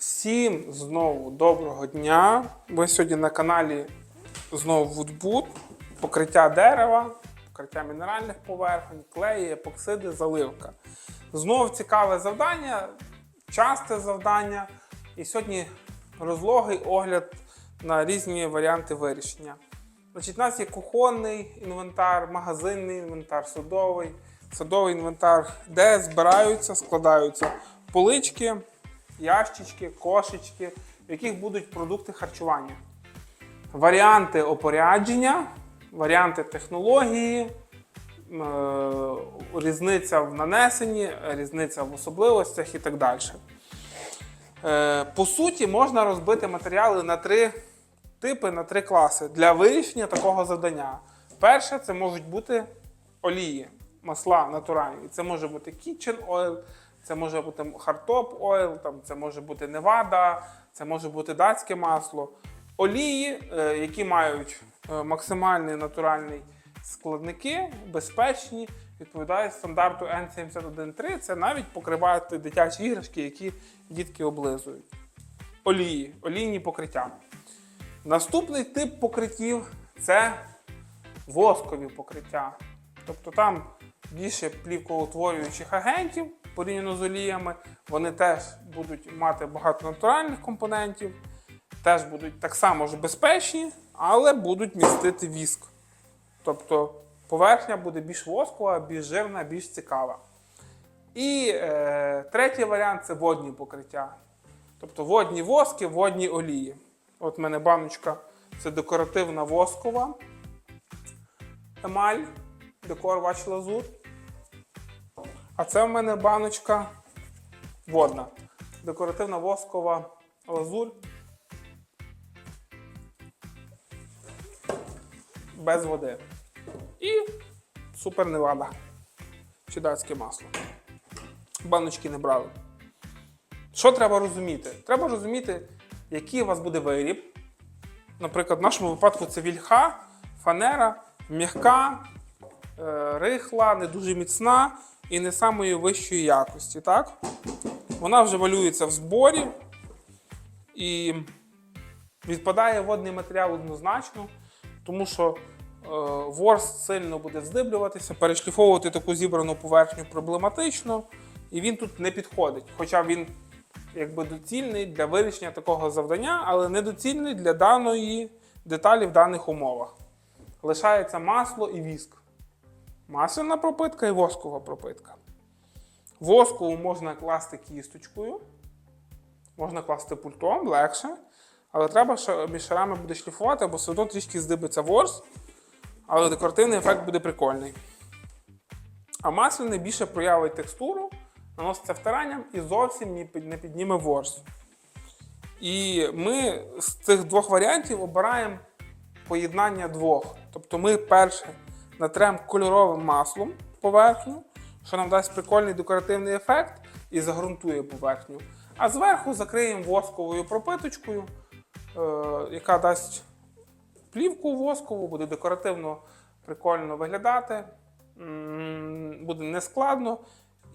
Всім знову доброго дня. Ви сьогодні на каналі знову Вудбуд, покриття дерева, покриття мінеральних поверхонь, клеї, епоксиди, заливка. Знову цікаве завдання, часте завдання. І сьогодні розлогий огляд на різні варіанти вирішення. Значить, у нас є кухонний інвентар, магазинний інвентар, садовий, садовий інвентар, де збираються, складаються полички, ящички, кошечки, в яких будуть продукти харчування. Варіанти опорядження, варіанти технології, е, різниця в нанесенні, різниця в особливостях і так далі. Е, По суті, можна розбити матеріали на три типи, на три класи для вирішення такого завдання. Перше, це можуть бути олії, масла натуральні. Це може бути kitchen oil, це може бути oil, там, це може бути Невада, це може бути датське масло. Олії, е, які мають е, максимальний натуральний складники, безпечні, відповідають стандарту N713. Це навіть покривати дитячі іграшки, які дітки облизують. Олії, олійні покриття. Наступний тип покриттів це воскові покриття. Тобто там більше плівкоутворюючих агентів порівняно з оліями. Вони теж будуть мати багато натуральних компонентів, теж будуть так само ж безпечні, але будуть містити віск. Тобто поверхня буде більш воскова, більш жирна, більш цікава. І е, третій варіант це водні покриття. Тобто водні воски, водні олії. От в мене баночка це декоративна воскова емаль, декор вач лазур. А це в мене баночка водна. Декоративна воскова лазурь. Без води. І супер невада. Чи датське масло. Баночки не брали. Що треба розуміти? Треба розуміти, який у вас буде виріб. Наприклад, в нашому випадку це вільха, фанера, м'яка, е, рихла, не дуже міцна і не самої вищої якості. Так? Вона вже валюється в зборі і відпадає водний матеріал однозначно, тому що е, ворс сильно буде здиблюватися, перешліфовувати таку зібрану поверхню проблематично, і він тут не підходить. Хоча він якби доцільний для вирішення такого завдання, але недоцільний для даної деталі в даних умовах. Лишається масло і віск. Масляна пропитка і воскова пропитка. Воскову можна класти кісточкою, можна класти пультом, легше. Але треба, що між шарами буде шліфувати, бо все одно трішки здибиться ворс, але декоративний ефект буде прикольний. А масляний більше проявить текстуру, наноситься втиранням і зовсім не підніме ворс. І ми з цих двох варіантів обираємо поєднання двох. Тобто ми перше натрем кольоровим маслом поверхню, що нам дасть прикольний декоративний ефект і загрунтує поверхню. А зверху закриємо восковою пропиточкою, е, яка дасть плівку воскову, буде декоративно прикольно виглядати, буде нескладно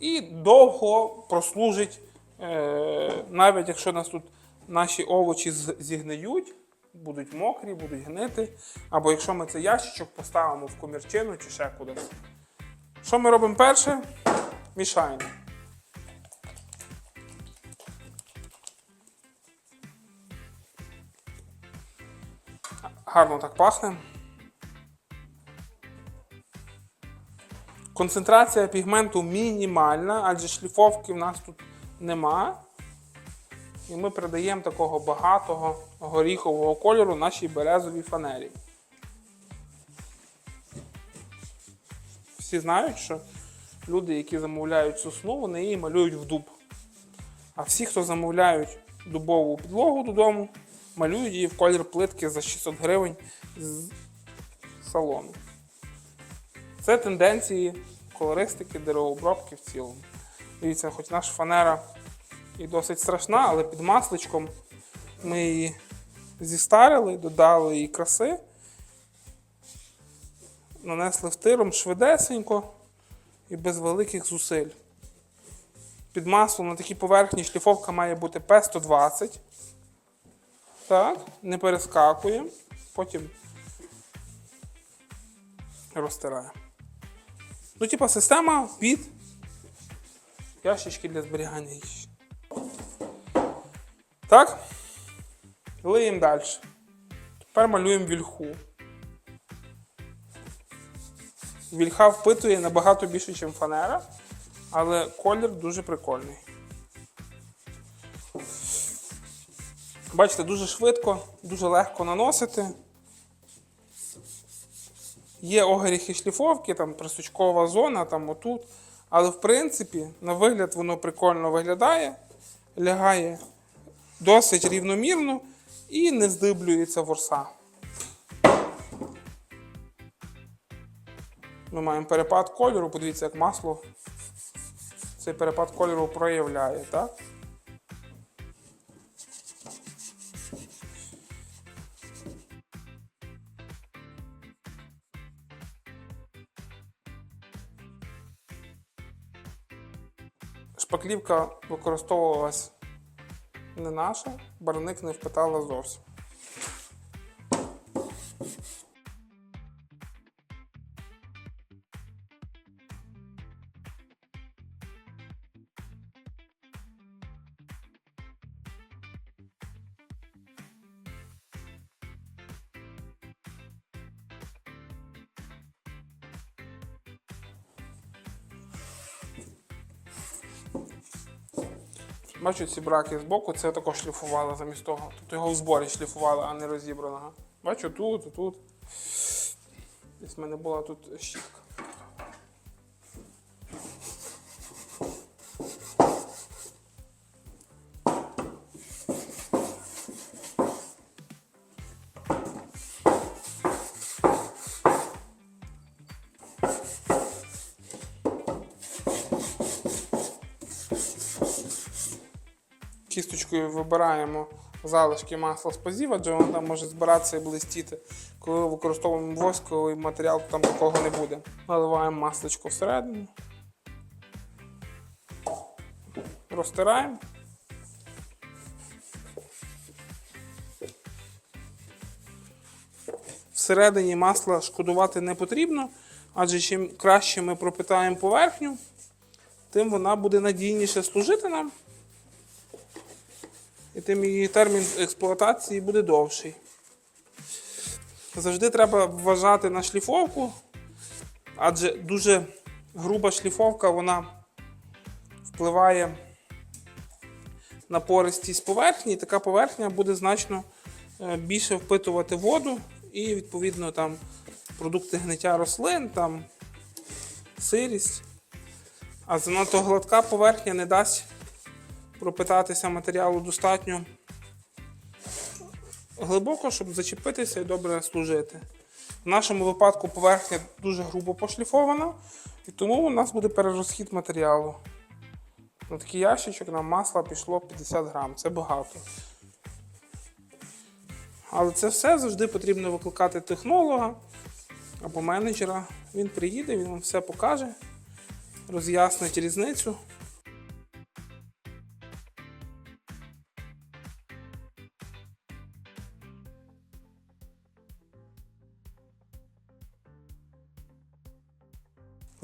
і довго прослужить, е, навіть якщо нас тут наші овочі зігниють, будуть мокрі, будуть гнити. Або якщо ми цей ящичок поставимо в комірчину чи ще кудись. Що ми робимо перше? Мішаємо. Гарно так пахне. Концентрація пігменту мінімальна, адже шліфовки в нас тут нема. І ми придаємо такого багатого горіхового кольору нашій березовій фанері. Всі знають, що люди, які замовляють сосну, вони її малюють в дуб. А всі, хто замовляють дубову підлогу додому, малюють її в колір плитки за 600 гривень з салону. Це тенденції колористики, деревообробки в цілому. Дивіться, хоч наша фанера і досить страшна, але під масличком ми її зістарили, додали їй краси, нанесли втиром швидесенько і без великих зусиль. під маслом на такій поверхні шліфовка має бути P120. Так, не перескакуємо. Потім розтираємо. Ну, типа, система під ящички для зберігання. Так. Лиємо далі. Тепер малюємо вільху. Вільха впитує набагато більше, ніж фанера, але колір дуже прикольний. Бачите, дуже швидко, дуже легко наносити. Є огоріхи шліфовки, там присучкова зона, там отут. Але в принципі, на вигляд воно прикольно виглядає, лягає досить рівномірно і не здиблюється ворса. Ми маємо перепад кольору, подивіться, як масло цей перепад кольору проявляє, так? Шпаклівка використовувалась не наша, барник не впитала зовсім. Бачу ці браки з боку, це також шліфували замість того. Тут його в зборі шліфували, а не розібраного. Бачу тут, тут. Десь в мене була тут щітка. Кісточкою вибираємо залишки масла з пазів, адже воно там може збиратися і блистіти. Коли використовуємо восковий матеріал, то там такого не буде. Наливаємо масличко всередину. Розтираємо. Всередині масла шкодувати не потрібно, адже чим краще ми пропитаємо поверхню, тим вона буде надійніше служити нам і тим її термін експлуатації буде довший. Завжди треба вважати на шліфовку, адже дуже груба шліфовка вона впливає на пористість поверхні, і така поверхня буде значно е, більше впитувати воду і, відповідно, там продукти гниття рослин, там сирість. А занадто гладка поверхня не дасть пропитатися матеріалу достатньо глибоко, щоб зачепитися і добре служити. В нашому випадку поверхня дуже грубо пошліфована, і тому у нас буде перерозхід матеріалу. На такий ящичок нам масла пішло 50 грам, це багато. Але це все завжди потрібно викликати технолога або менеджера. Він приїде, він вам все покаже, роз'яснить різницю.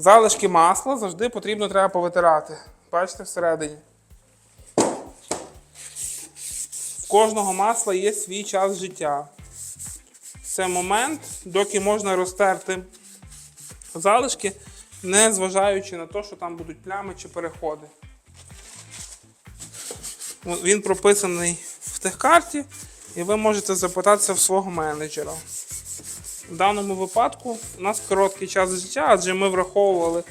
Залишки масла завжди потрібно треба повитирати. Бачите всередині. В кожного масла є свій час життя. Це момент, доки можна розтерти залишки, не зважаючи на те, що там будуть плями чи переходи. Він прописаний в техкарті, і ви можете запитатися в свого менеджера. В даному випадку у нас короткий час життя, адже ми враховували,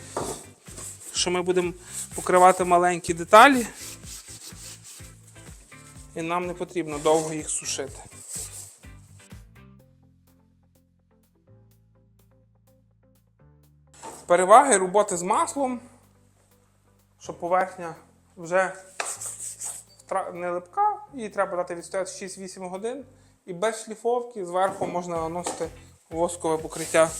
що ми будемо покривати маленькі деталі, і нам не потрібно довго їх сушити. Переваги роботи з маслом, що поверхня вже не липка, її треба дати відстояти 6-8 годин. І без шліфовки зверху можна наносити воскове покриття.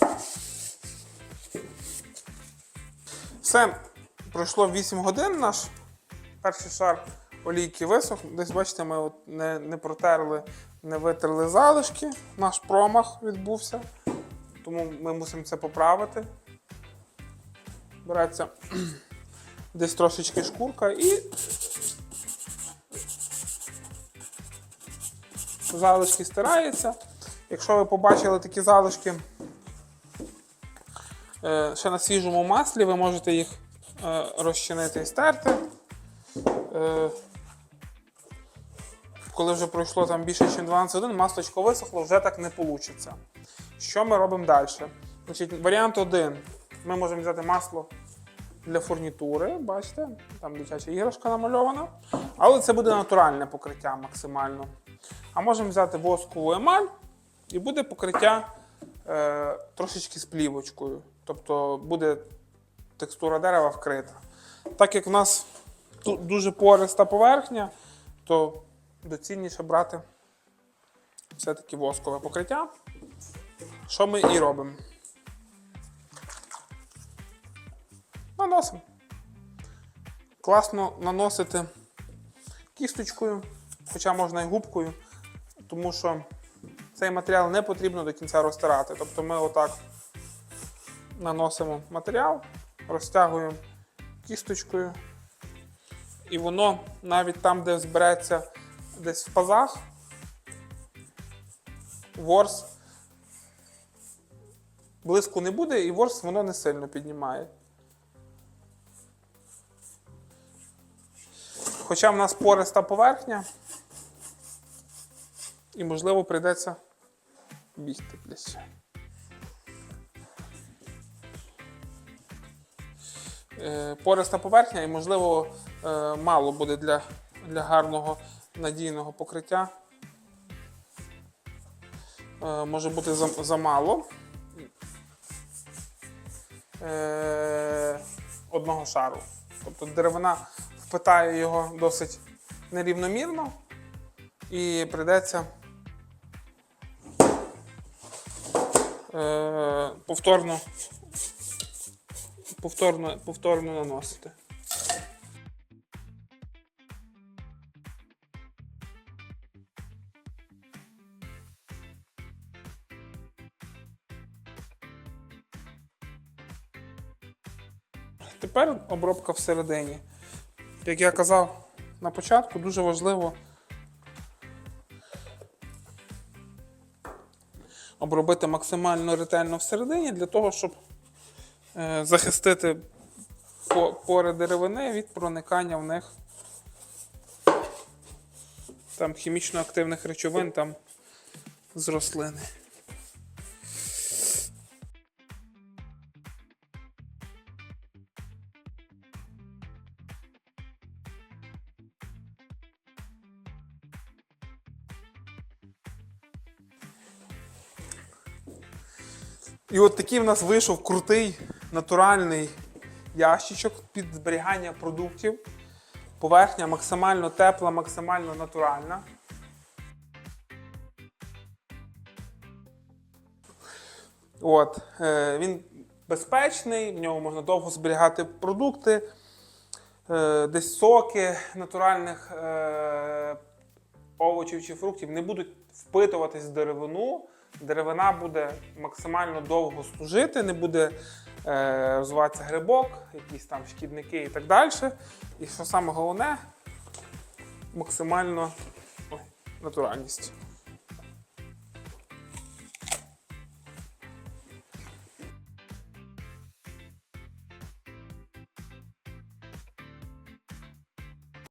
Все, пройшло 8 годин наш перший шар олійки висох. Десь бачите, ми от не, не протерли, не витерли залишки. Наш промах відбувся. Тому ми мусимо це поправити. Береться десь трошечки шкурка і залишки стираються. Якщо ви побачили такі залишки е, ще на свіжому маслі, ви можете їх е, розчинити і стерти. Е, коли вже пройшло там більше, ніж 12 годин, маслочко висохло, вже так не вийде. Що ми робимо далі? Значить, варіант один. Ми можемо взяти масло для фурнітури, бачите, там дитяча іграшка намальована. Але це буде натуральне покриття максимально. А можемо взяти воскову емаль і буде покриття е, трошечки з плівочкою. Тобто буде текстура дерева вкрита. Так як в нас тут дуже пориста поверхня, то доцільніше брати все-таки воскове покриття. Що ми і робимо? Наносимо. Класно наносити кісточкою, хоча можна і губкою, тому що цей матеріал не потрібно до кінця розтирати. Тобто ми отак наносимо матеріал, розтягуємо кісточкою, і воно навіть там, де збереться десь в пазах, ворс блиску не буде, і ворс воно не сильно піднімає. Хоча в нас пориста поверхня, і, можливо, прийдеться бігти ближче. Е, Пориста поверхня і, можливо, е, мало буде для, для гарного надійного покриття. Е, Може бути замало. Одного шару. Тобто деревина впитає його досить нерівномірно і прийдеться е, повторно, повторно, повторно наносити. Тепер обробка всередині. Як я казав на початку, дуже важливо обробити максимально ретельно всередині для того, щоб е, захистити пори деревини від проникання в них там хімічно активних речовин там з рослини. І от такий в нас вийшов крутий натуральний ящичок під зберігання продуктів. Поверхня максимально тепла, максимально натуральна. От, е, він безпечний, в ньому можна довго зберігати продукти, е, десь соки натуральних е, овочів чи фруктів не будуть впитуватись в деревину. Деревина буде максимально довго служити, не буде е, розвиватися грибок, якісь там шкідники і так далі. І що саме головне, максимально натуральність.